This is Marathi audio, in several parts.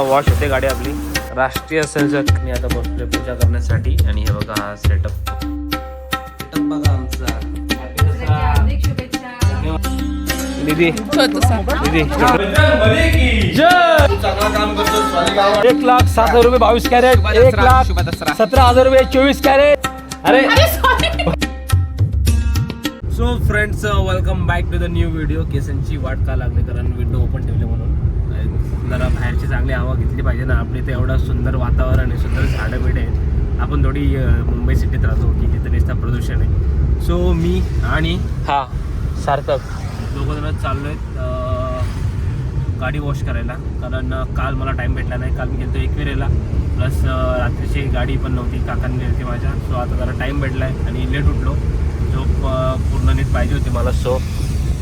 वॉश होते गाडी आपली. राष्ट्रीय संसद मी आता बसलोय पूजा करण्यासाठी. आणि हे बघा हा सेटअप सेटअप बघा आमचा. हार्दिक शुभेच्छा दीदी. दीदी एक लाख सात हजार रुपये बावीस कॅरेट. एक लाख सतरा हजार रुपये चोवीस कॅरेट. अरे. So friends welcome back to the new video केसांची वाट का लागली? कारण विंडो ओपन ठेवले म्हणून. जरा बाहेरची चांगली हवा घेतली पाहिजे ना. आपली इथे एवढं सुंदर वातावरण आहे सुंदर झाडं बिडे आहेत. आपण थोडी मुंबई सिटीत राहतो की तिथे नुसतं प्रदूषण आहे. सो मी आणि हा सार्थक. दोघं जण चाललो आहेत गाडी वॉश करायला. कारण काल मला टाईम भेटला नाही. काल मी गेलो एकविरेला. प्लस रात्रीची गाडी पण नव्हती. काकांनी नेलती माझ्या. सो आता जरा टाईम भेटला आहे आणि लेट उठलो. झोप अं, पूर्ण नीट पाहिजे होती मला. सो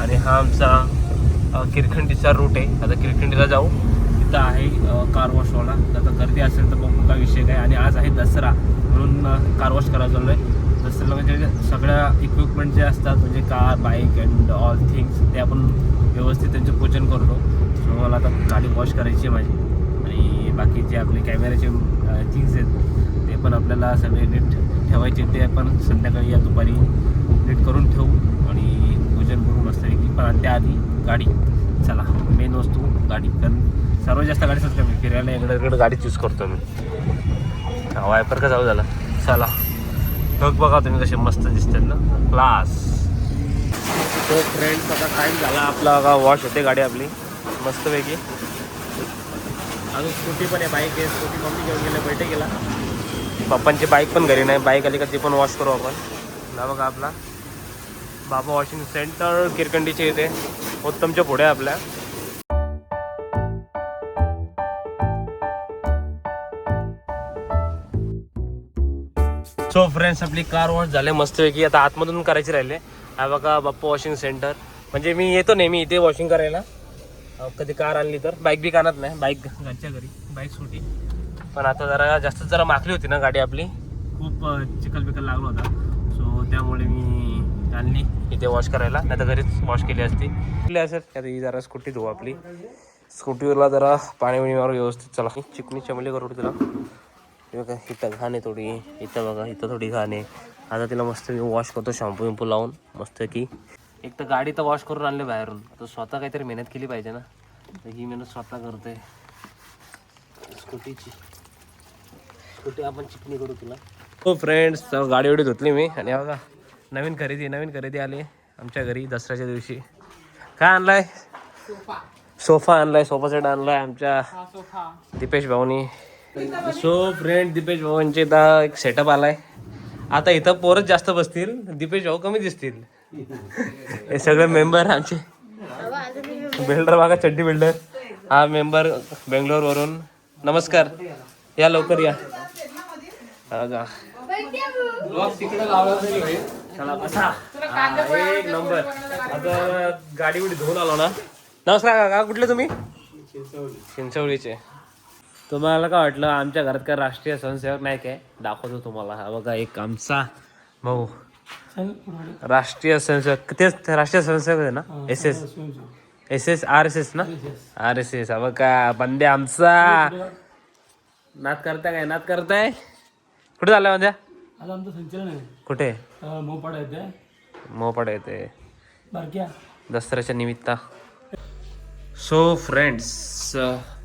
आणि हा आमचा किरखंडीचा रूट आहे. आता किरखंडीला जाऊ. तिथं आहे अं, कार वॉशवाला आता गर्दी असेल तर बघू काय विषय काय. आणि आज आहे दसरा म्हणून कार वॉश करायला चाललो आहे दसऱ्याला म्हणजे सगळ्या इक्विपमेंट जे असतात म्हणजे car bike and all things ते आपण व्यवस्थित त्यांचं पूजन करतो. सो मला आता गाडी वॉश करायची आहे माझी. आणि बाकी जे आपले कॅमेऱ्याचे थिंग्स आहेत ते पण आपल्याला सगळे नीट ठेवायचे ते आपण संध्याकाळी या दुपारी नीट करून ठेवू आणि पूजन करू मस्त पण त्याआधी गाडी. चला मेन वस्तू गाडी. कारण सर्वात जास्त गाडी असतात मी फिरायला इकडे इकडे गाडी चूज करतो मी. वायपर का जाऊ झाला? चला. बघ बघा तुम्ही कसे मस्त दिसतात ना. क्लास तो फ्रेंड्स आता टाईम झाला आपला. का वॉश होते गाडी आपली. मस्तपैकी. अजून स्कूटी पण आहे बाईक आहे. स्कूटी मम्मी घेऊन गेले बैठे गेला पप्पांची बाईक पण घरी नाही. बाईक आली का ती पण वॉश करू आपण. ना बघा आपला. बाबा वॉशिंग सेंटर किरकंडीचे इथे. उत्तमच्या पुढे आपल्या. सो फ्रेंड्स आपली कार वॉश झाले मस्तपैकी आता आतमधून करायची राहिले. हा बघा बाप्पा वॉशिंग सेंटर म्हणजे मी येतो नेहमी इथे वॉशिंग करायला. कधी कार आणली तर. बाईक बी आणत नाही बाईक घरच्या घरी बाईक सुटी पण आता जरा जास्त जरा माखली होती ना गाडी आपली. खूप चिखल बिकल लागला होता. सो त्यामुळे मी आणली. इथे वॉश करायला. नाही तर घरीच वॉश केली असती. असेल आता ही जरा स्कूटी धुवू आपली. स्कूटीवरला जरा पाणी बिणी व्यवस्थित चला. चिकनी चमली करू तिला. बघा इथं घाण आहे थोडी. इथं बघा इथं थोडी घाण आहे. आता तिला मस्त मी वॉश करतो शॅम्पू विम्पू लावून. मस्त की. एक तर गाडी तर वॉश करून आणले बाहेरून. तर स्वतः काहीतरी मेहनत केली पाहिजे ना. तर ही मेहनत स्वतः करते स्कूटीची. स्कूटी आपण चिकनी करू तुला. हो फ्रेंड्स गाडी एवढी धुतली मी. आणि बघा नवीन खरेदी नवीन खरेदी आली आमच्या घरी दसऱ्याच्या दिवशी. काय आणलाय? सोफा. आणलाय सोफा सेट आणलाय आमच्या दीपेश भाऊनी. सो फ्रेंड दीपेश भाऊंचे इथं एक सेटअप आलाय. आता इथं पोरच जास्त बसतील दीपेश भाऊ कमी दिसतील. हे सगळे मेंबर आमचे. बिल्डर बघा चड्डी बिल्डर हा मेंबर बेंगलोर वरून नमस्कार. या लवकर या. का. चला बसा एक नंबर आता गाडी बिडी धुवून आलो ना. नमस्कार काका कुठले तुम्ही? चिंचवडीचे. तुम्हाला काय वाटलं? आमच्या घरात काय राष्ट्रीय स्वयंसेवक नाही काय? दाखवतो तुम्हाला. हा बघा एक आमचा भाऊ. राष्ट्रीय स्वयंसेवक. तेच राष्ट्रीय स्वयंसेवक आहे ना? S S S S R S S ना? आर एस एस हा बघा बंदे आमचा. नाद करताय काय? नाद करताय? कुठे झाला आज आमचं संचलन आहे. कुठे? मोपाड येते मोपाड येते दसऱ्याच्या निमित्त. सो फ्रेंड्स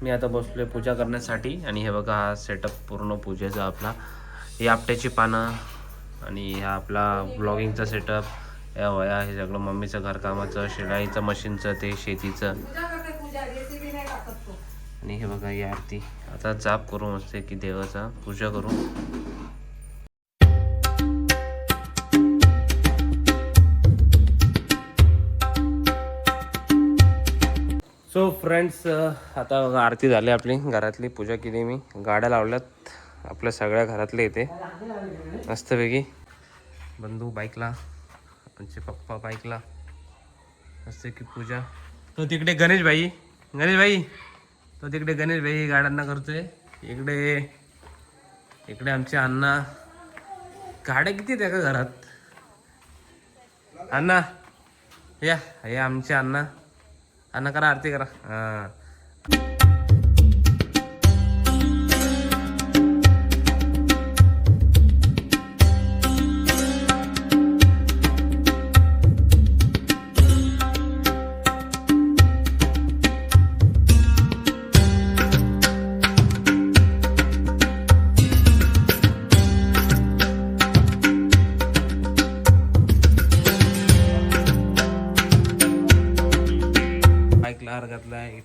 मी आता बसलोय पूजा करण्यासाठी आणि हे बघा हा सेटअप पूर्ण पूजेचा आपला. ही आपट्याची पानं आणि हा आपला ब्लॉगिंगचा सेटअप या वया हे सगळं मम्मीचं घरकामाचं शिलाईचं मशीनचं ते शेतीचं. आणि हे बघा ही आरती. आता जाप करू मस्त की देवाचा. पूजा करू. सो फ्रेंड्स uh, आता बघा आरती झाली आपली घरातली पूजा केली मी. गाड्या लावल्यात आपल्या सगळ्या घरातले इथे. मस्तपैकी. बंधू बाईकला आमचे पप्पा बाईकला. मस्त की पूजा. तो तिकडे गणेश भाई गणेश भाई तो तिकडे गणेश भाई गाड्यांना करतोय. इकडे इकडे आमचे अण्णा. गाड्या किती आहेत एका घरात? अण्णा. या हे आमचे अण्णा. अण्णा करा आरती करा. हां.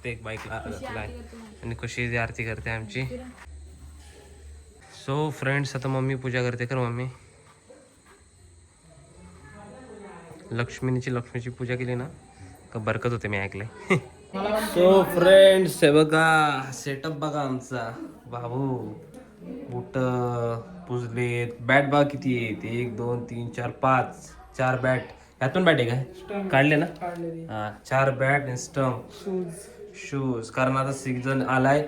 एक बाईक आणि खुशी आरती करते आमची. सो फ्रेंड्स आता मम्मी पूजा करते कर मम्मी. लक्ष्मीची लक्ष्मीची पूजा केली ना का बरकत होते मी ऐकले सो फ्रेंड्स हे बघा सेटअप बघा आमचा. बाबू बुट पुजलेत. बॅट बघा किती आहेत. एक दोन तीन चार पाच चार बॅट यातून बॅट आहे काय काढले ना? हा चार बॅट आणि स्टम्प शूज कारण आता सीझन आलाय.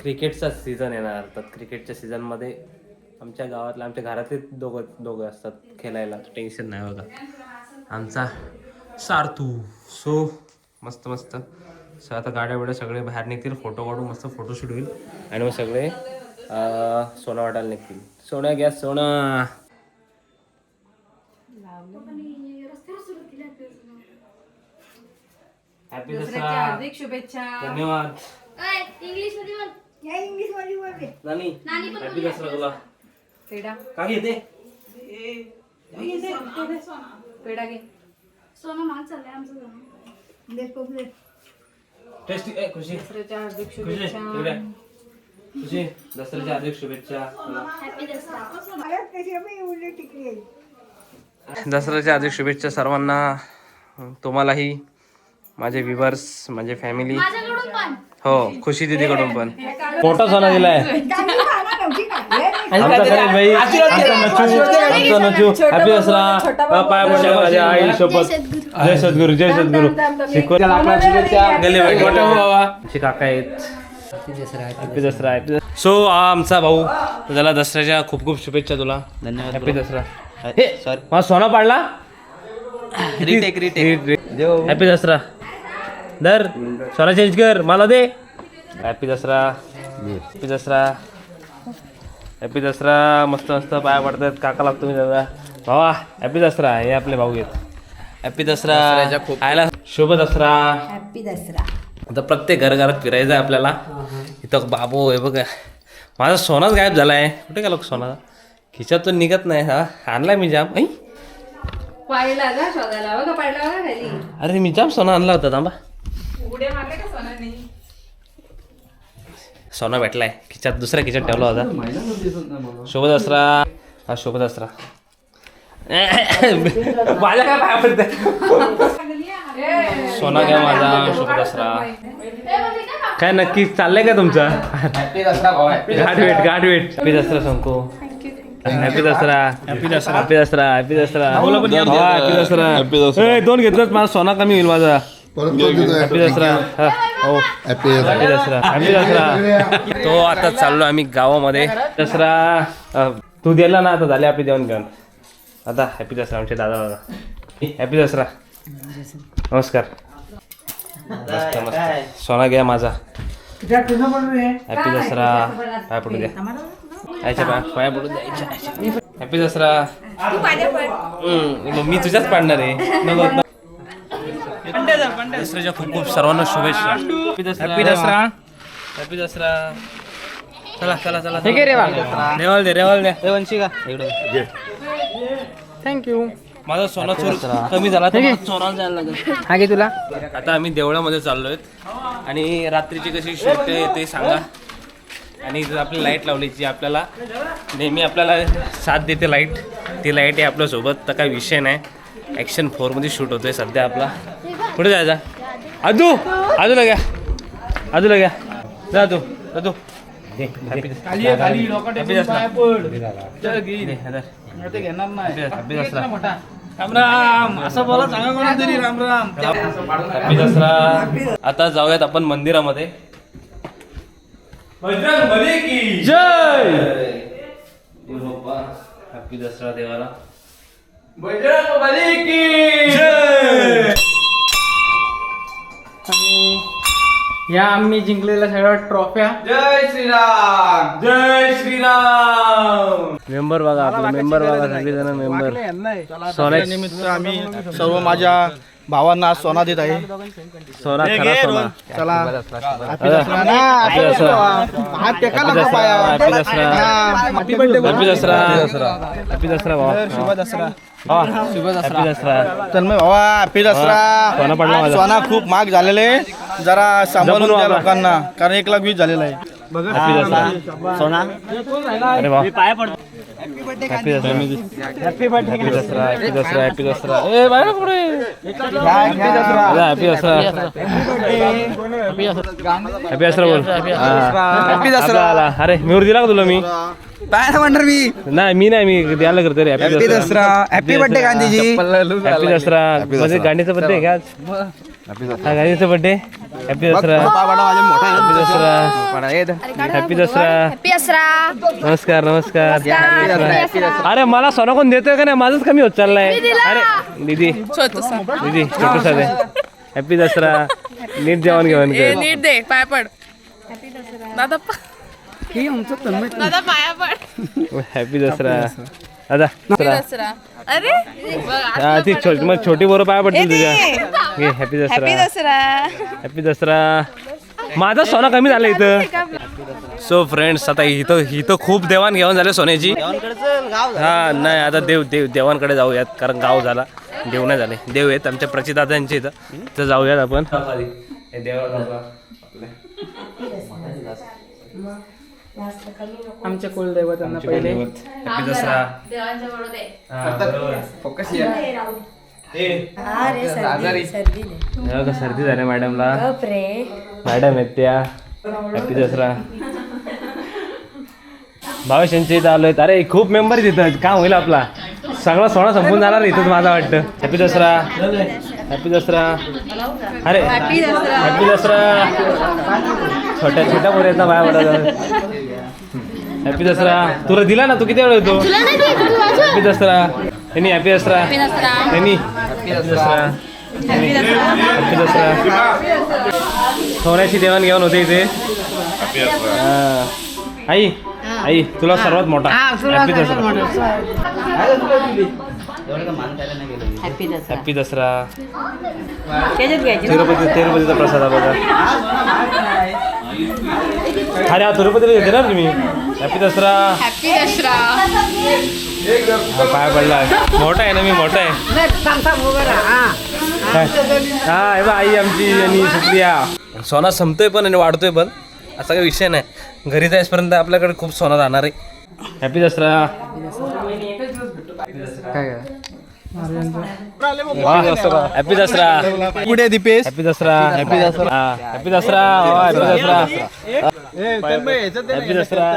क्रिकेटचा सीझन येणार. तर क्रिकेटच्या सीझनमध्ये आमच्या गावातल्या आमच्या घरातले दोघं दोघं असतात खेळायला. टेन्शन नाही बघा. आमचा सार्थू. सो मस्त मस्त. सो आता गाड्या बिड्या सगळे बाहेर निघतील. फोटो काढून मस्त फोटोशूट होईल. आणि मग सगळे सोनं वाटायला निघतील. सोनं घ्या सोनं. हॅपी दसऱ्याच्या दसरा हार्दिक शुभेच्छा. धन्यवाद. इंग्लिशमध्ये बोल. या इंग्लिशमध्ये बोल रे. नानी हॅपी दसरा तुला. पेढा. काय घेते? पेढा घे. सोनं महाग चाललंय आमचं सोनं. टेस्टी ए खुशी. दसऱ्याच्या हार्दिक खुशी शुभेच्छा. खुशी दसऱ्याच्या हार्दिक शुभेच्छा. तुला. हॅपी दसरा मला कशी एवढी टिकली आहे. दसऱ्याच्या हार्दिक शुभेच्छा सर्वांना. तुम्हालाही. माझे व्ह्युअर्स माझे फॅमिली. हो खुशी दिदीकडून पण. मोठा सोना दिलाय? हे आमचा भाई आमचा नचू हॅपी दसरा पाय पडल्या माझ्या आई सोबत. जय सद्गुरू जय सद्गुरू. शिकवत काका आहेत. हॅपी दसरा हॅपी सो आमचा भाऊ. त्याला दसऱ्याच्या खूप खूप शुभेच्छा तुला. धन्यवाद हॅपी दसरा. सॉरी मला सोना पाडला? Retake retake happy Dasara. दर सोना चेंज कर. मला दे. Happy Dasara. Happy Dasara. Happy Dasara. मस्त मस्त पाया पडतात. काका लागतो मी दादा. भावा हॅपी दसरा. हे आपले भाऊ आहेत. हॅपी दसरा. आयला. शुभ दसरा. हॅपी दसरा. आता प्रत्येक घरघरात फिरायचं आहे आपल्याला. इथं बाबू हे बघा. माझा सोनाच गायब झाला आहे कुठे गेला सोना? खिच्यातून निघत नाही हा. आणलाय मी जाम. ऐ. पाहिला जा शोधायला. बघा पाहिला बघा खाली. अरे मी जाम सोना आणला होता थांबा. उड्या मारले का सोनाने? सोना भेटलाय. खिच्यात दुसऱ्या खिच्यात ठेवला होता. शुभ दसरा हा शुभ दसरा माझ्या काय पाया पडते सोना घ्या माझा शुभ दसरा काय नक्की चाललंय का तुमचं? गाठ वेट गाठ wait happy Dasara Shanku. Happy Dasara. Happy Dasara. Happy Dasara happy Dasara. Happy Dasara. ए, दोन घेतलं माझा सोना कमी होईल माझा. हॅपी दसरा हा, हॅपी दसरा हॅपी दसरा तो आता चाललो आम्ही गावामध्ये. दसरा तू दिला ना आता झाले आपली देऊन घेऊन. आता हॅपी दसरा आमचे दादा दादा. हॅपी दसरा नमस्कार. मस्त मस्त. सोना घ्या माझा. हॅपी दसरा पाय पडू द्या याच्या पाय पाया पडू. द्या हॅपी दसरा मी तुझ्याच पाडणार आहे. दसऱ्याच्या खूप खूप सर्वांना शुभेच्छा. हॅपी दसरा हॅपी दसरा चला चला चला ठीक आहे रेवाल दे रेवाल दे. वंशी का थँक्यू माझा सोना चोर कमी झाला चोराला जायला लागेल. हा घे तुला? आता आम्ही देवळामध्ये चाललोय आणि रात्रीची कशी शूट आहे ते सांगा. आणि इथं आपली लाइट लावली जी आपल्याला नेहमी आपल्याला साथ देते लाइट ती लाइट आहे आपल्यासोबत तर काही विषय नाही. ॲक्शन फोरमध्ये शूट होतोय सध्या आपला. कुठे जायचा? आजू आजूला घ्या. आजूला घ्या. जा तू जा तू. आता जाऊयात आपण मंदिरामध्ये. जय! हॅपी दसरा देवाला. या आम्ही जिंकलेल्या सगळ्या ट्रॉफ्या. जय श्रीराम! मेंबर बघा आपले मेंबर बघा सगळेजण मेंबर. सोन्याचे निमित्त आम्ही सर्व माझ्या भावांना आज सोना देत आहे. सोना खरा सोना. चला. दसरा ना दसरा. हात टेका हॅपी नको दसरा पाया happy Dasara happy birthday happy Dasara happy Dasara भावा दसरा. शुभ दसरा. हॅपी दसरा. तन्मय भावा हॅपी दसरा. सोना पडला माझा. सोना खूप महाग झालेले आहे. जरा सांभाळून द्या वापरा. लोकांना. कारण एक लाख वीस झालेला आहे. हॅपी दसरा. सोना? अरे वा happy Dasara happy birthday happy Dasara happy Dasara happy Dasara ए बाहेर पुढे happy Dasara happy Dasara happy Dasara बोल हॅपी दसरा अरे मी दिला का तुला मी काय म्हणणार मी नाही मी नाही मी द्यायला करतो रे happy Dasara happy birthday Gandhiji happy Dasara म्हणजे गांधीचा बर्थडे आहे का आज? हा गांधीचा birthday happy Dasara happy Dasara happy Dasara happy असरा नमस्कार नमस्कार. अरे मला सोना कोण देतोय का नाही? माझंच कमी होत चाललाय. अरे दीदी. दीदी छोटूसा दे. हॅपी दसरा नीट जेवण घेऊन नीट दे पाय पड. दादा पा- दादा पाया पड. हॅपी दसरा दादा अरे? हा, ती छोटी मग छोटी बरोबर पाय पडतील तुझ्या. घे happy happy Dasara. Dasara. Happy Dasara. माझा सोना कमी झाला इथं. सो फ्रेंड्स आता इथं इथं खूप देवाण घेवाण झाले सोन्याची. हा नाही आता देव देव देवांकडे जाऊयात कारण गाव झाला. देव नाही झाले. देव आहेत आमच्या प्रचिदादांचे इथं. तर जाऊयात आपण. हे देवा आमच्या कुलदैवतांना पहिले. का, सर्दी झाली मॅडमला. मॅडम आहेत त्या. हॅपी दसरा भावेश यांच्या इथं आलोय अरे खूप मेंबर तिथं काम होईल आपला. सगळा सोळा संपून जाणार इथंच माझा वाटतं हॅपी दसरा हॅपी दसरा अरे हॅपी दसरा छोट्या छोट्या ना बाया पडत हॅपी दसरा तुला दिला ना तू किती वेळ येतो हॅपी दसरा यांनी हॅपी दसरा यांनी हॅपी दसरा हॅपी दसरा सोन्याची देवाण घेवाण होते इथे हा. आई आई तुला सर्वात मोठा. हॅपी दसरा. हॅपी दसरा. तिरुपती तिरुपतीचा प्रसाद हा बघा. अरे हा तिरुपतीला येते ना तुम्ही? हॅपी दसरा. हॅपी दसरा. हा, पाय पडला. मोठा आहे ना मी मोठा आहे. हा हे बघ आई आमची आणि सुप्रिया. सोना संपतोय पण आणि वाढतोय पण. असा काही विषय नाही घरी जायपर्यंत आपल्याकडे खूप सोना राहणार आहे हॅपी दसरा हॅपी दसरा पुढे Deepesh happy Dasara happy Dasara happy Dasara happy Dasara happy Dasara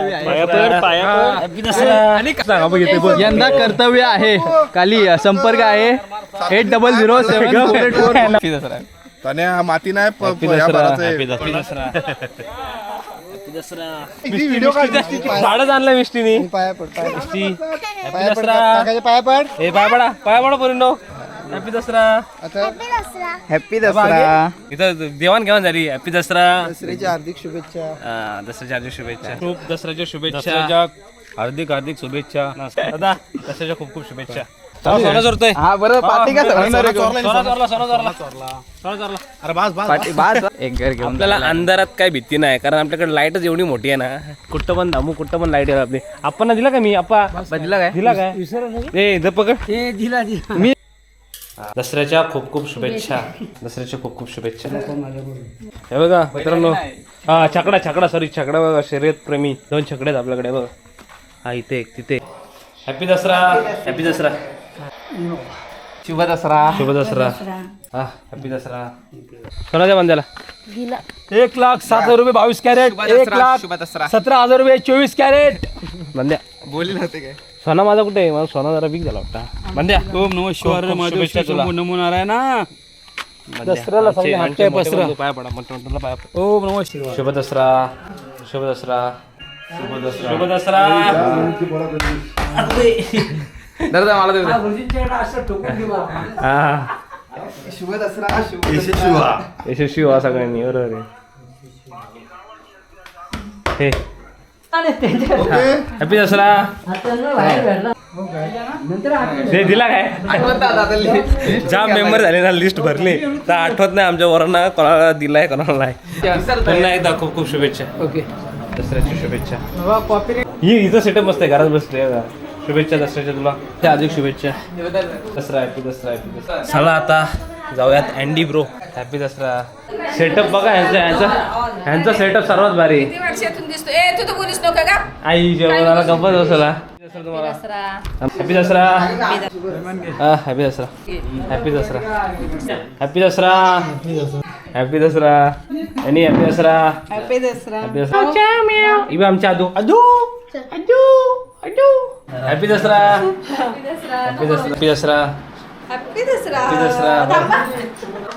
happy Dasara आणि सांगा बघ इथे बोल. यंदा कर्तव्य आहे खाली संपर्क आहे eight double zero seven four eight four त्याने हा माती नाही हॅपी दसरा दसरा. दसरा झाडच आणलं मिष्टीनी. मिष्टी. हॅपी दसरा. पाय पड. हे पाय पडा पाय पडा पोरींनो. हॅपी दसरा. हॅपी दसरा. इथं देवाण घेवाण झाली. हॅपी दसरा. दसऱ्याची हार्दिक शुभेच्छा. हा, दसऱ्याच्या हार्दिक शुभेच्छा. खूप दसऱ्याच्या शुभेच्छा. हार्दिक हार्दिक शुभेच्छा. दादा दसऱ्याच्या खूप खूप शुभेच्छा. सोना चोरतोय. हा बरं पार्टी का सोना चोरला सोना चोरला. सोना चोरला. अरे बास बास. पार्टी बाद एक घर घेऊन आपल्याला अंधारात काय भीती नाही कारण आपल्याकडे लाईटच एवढी मोठी आहे ना. कुठं पण धामू कुठं पण लाइट आहे आपली. आपण दिला का मी? आपा दिला काय? दिला काय? ए इथं पकड. दिला मी दसऱ्याच्या खूप खूप शुभेच्छा. दसऱ्याच्या खूप खूप शुभेच्छा. हे बघा मित्रांनो. हा छकडा छकडा सॉरी छकडा बघा शर्यत प्रेमी. दोन छकडे आहेत आपल्याकडे बघा. हा इथे एक तिथे हॅपी दसरा. हॅपी दसरा. शुभ दसरा. शुभ दसरा. हा हॅपी दसरा. कोणाच्या बांधायला एक लाख सात हजार रुपये बावीस कॅरेट. एक लाख शुभ दसरा. सतरा हजार रुपये चोवीस कॅरेट. बांध्या बोली नव्हते काय? सोना माझा कुठे आहे? मला सोना जरा वीक झाला वाटता. बांध्या ओम नमः शिवाय खूप महादेव शुभेच्छा श्री तुला. शंभू नमो नारायण. दसऱ्याला सगळे हात पसरा. पाय पडा मोठ्या मोठ्याला पाय पडा. ओम नमः शिवाय. शुभ दसरा शुभ दसरा शुभ दसरा. शुभ दसरा. दादा मला देऊ हा शुभ दसरा शुभ यशस्वी व्हा. सगळ्यांनी बरोबर आहे. हे. हॅपी दसरा. ते दिला काय? जाम मेंबर झाले ना लिस्ट भरली. तर आठवत नाही आमच्या वरांना कोणाला दिलाय कोणाला नाही. पुन्हा एकदा खूप खूप शुभेच्छा. ओके. दसऱ्याची शुभेच्छा. ही हिचं सेटअप मस्त आहे घरात बसले शुभेच्छा दसऱ्याच्या तुला. त्या अधिक शुभेच्छा. Dasara happy Dasara happy Dasara. चला आता जाऊयात Andy bro happy Dasara. Setup बघा यांचा यांचा यांचा सेटअप सर्वात भारी. किती वर्षातून दिसतो ए तू तर बोलीस नको का आई जेवणाला बसला तुम्हाला happy Dasara. Happy Dasara. Happy Dasara. Happy Dasara. Happy Dasara. आणि happy Dasara. Happy Dasara. Happy Dasara. इवे आमच्या Aadu. Aadu. Aadu. Aadu. Happy Dasara happy Dasara happy Dasara happy Dasara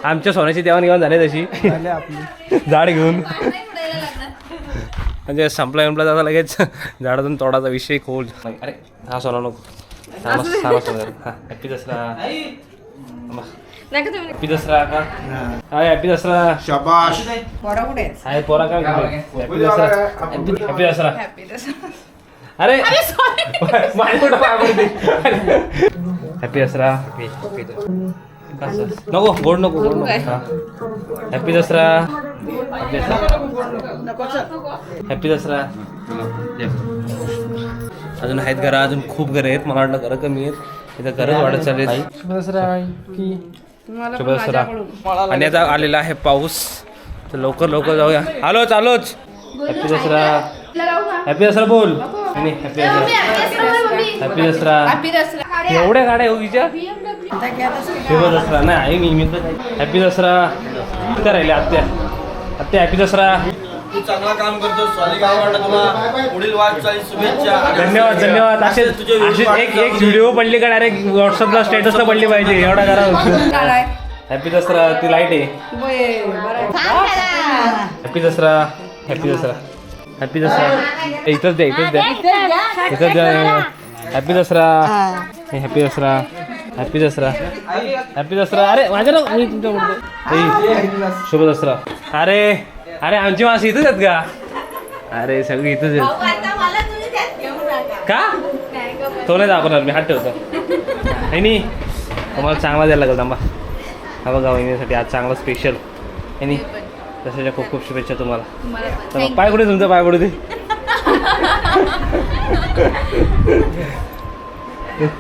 आमच्या सोन्याची देवाणघेवाण झाली तशी झाड घेऊन म्हणजे संपला संपला जाता लगेच झाडातून तोडाचा विषय खोल अरे हा सोना नको हा हा हा हॅपी दसरा नाही का तुम्ही हॅपी दसरा का हाय हॅपी दसरा शबाश पोरा कुठे हाय पोरा काय happy Dasara happy Dasara happy Dasara अरे! हॅपी दसरा? नको गोड नको गोड नको. हा happy Dasara happy Dasara happy Dasara अजून आहेत घरं अजून खूप घरं आहेत. मला वाटलं घरं कमी आहेत. इथं घरच वाढत चालले शुभ दसरा आणि आता आलेला आहे पाऊस. तर लवकर लवकर जाऊया. आलोच आलोच हॅपी दसरा हॅपी दसरा बोल. नाही happy Dasara. Happy Dasara happy Dasara. एवढ्या गाड्या योगीच्या शुभ दसरा नाही आई मी मी हॅपी दसरा. इथं राहिले आत्या. आत्या हॅपी दसरा. तू चांगला काम करतो स्वाली गाव वाटत तुला. पुढील वाटचाली शुभेच्छा. धन्यवाद धन्यवाद. असे तुझे एक एक व्हिडिओ पडली का डायरेक्ट व्हॉट्सअपला स्टेटसला पडली पाहिजे. एवढा करा हॅपी दसरा ती लाइट आहे. Happy Dasara happy Dasara. Happy Dasara इथंच द्या इथंच द्या इथंच द्या happy Dasara happy Dasara happy Dasara happy Dasara अरे माझ्या ना मी तुमच्या बोलतो शुभ दसरा अरे अरे आमची माणसं इथंच आहेत का? अरे सगळी इथंच आहेत. का? तो नाही दाखवणार मी हात ठेवतो. नाही नी तुम्हाला चांगला द्यायला लागेल थांबा. हा बघा वहिनीसाठी आज चांगलं स्पेशल आणि तशाच्या खूप खूप शुभेच्छा तुम्हाला. तर पाय कुठे तुमचं पाय कुठे ते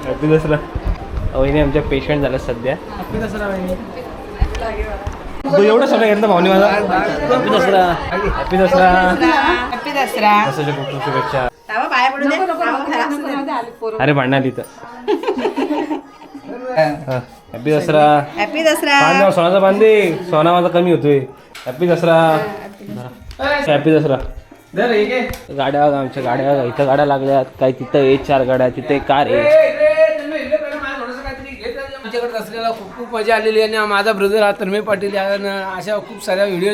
हॅपी दसरा. वहिनी आमच्या पेशंट झाल्या सध्या. तू एवढं सगळं घेतलं भावनी माझा happy Dasara. Happy Dasara. Happy Dasara. तशाच्या खूप खूप शुभेच्छा. तावा पाया पडू दे. तावा घरात असू. दे. अरे भांडणार इथं हॅपी दसरा हॅपी दसरा सोनाचा बांधे सोना माझा कमी होतोय. हॅपी दसरा हॅपी दसरा गाड्या बघा आमच्या गाड्या बघा. इथं गाड्या लागल्यात. काही तिथं आहे चार गाड्या तिथे कार आहे आमच्याकडे दसऱ्याला खूप खूप मजा आलेली आहे. आणि माझा ब्रदर हा तन्मय पाटील यानं अशा खूप साऱ्या व्हिडिओ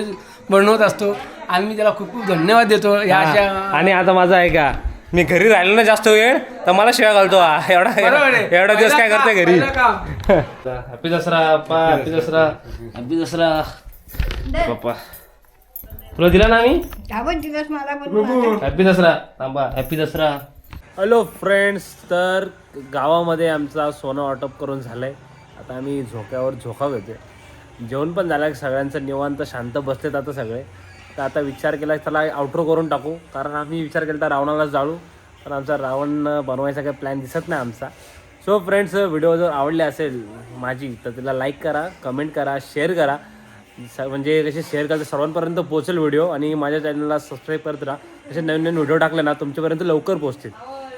बनवत असतो. आणि मी त्याला खूप खूप धन्यवाद देतो. या अशा. आणि आता माझा आहे का? मी घरी राहिलो ना जास्त वेळ तर मला शिवाय घालतो हा. एवढा. एवढा दिवस काय करते घरी. हॅपी दसरा पप्पा हॅपी दसरा हॅपी दसरा पप्पा तुला दिला ना आम्ही? तावा दिवस मला पण हॅपी दसरा थांबा. हॅपी दसरा हॅलो फ्रेंड्स तर गावामध्ये आमचा सोनं वाटप करून झालंय. आता आम्ही झोक्यावर झोका घेतोय. जेवण पण झालं सगळ्यांचं निवांत शांत बसलेत आता सगळे. तर आता विचार केला त्याला आउटरो करून टाकू. कारण आम्ही विचार केला तर रावणालाच जाळू. पण आमचा रावण बनवायचा काही प्लॅन दिसत नाही आमचा. सो फ्रेंड्स व्हिडिओ जर आवडले असेल माझी तर तिला लाईक करा कमेंट करा शेअर करा. स- म्हणजे कसे शेअर करता सर्वांपर्यंत पोहोचेल व्हिडिओ आणि माझ्या चॅनलला सबस्क्राईब करत राहा. असे नवीन नवीन व्हिडिओ टाकले ना तुमच्यापर्यंत लवकर पोहोचतील.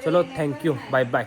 चलो थँक्यू बाय बाय